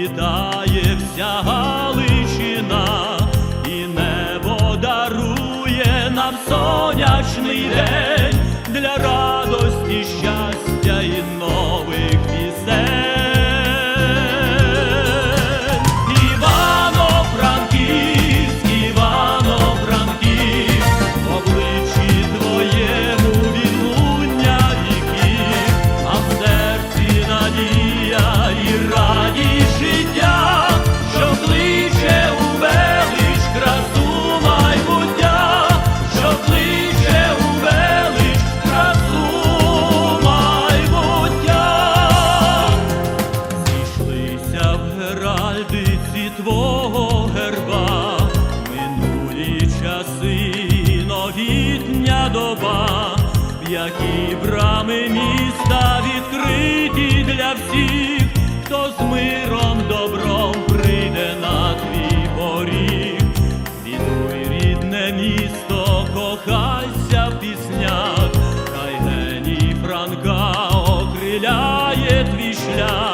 Світає вся Галичина і небо дарує нам сонячний день для радості, щастя і ночі. Які брами міста відкриті для всіх, хто з миром добром прийде на твій поріг, Відуй рідне місто, кохайся в піснях, хай гені Франка окриляє твій шлях.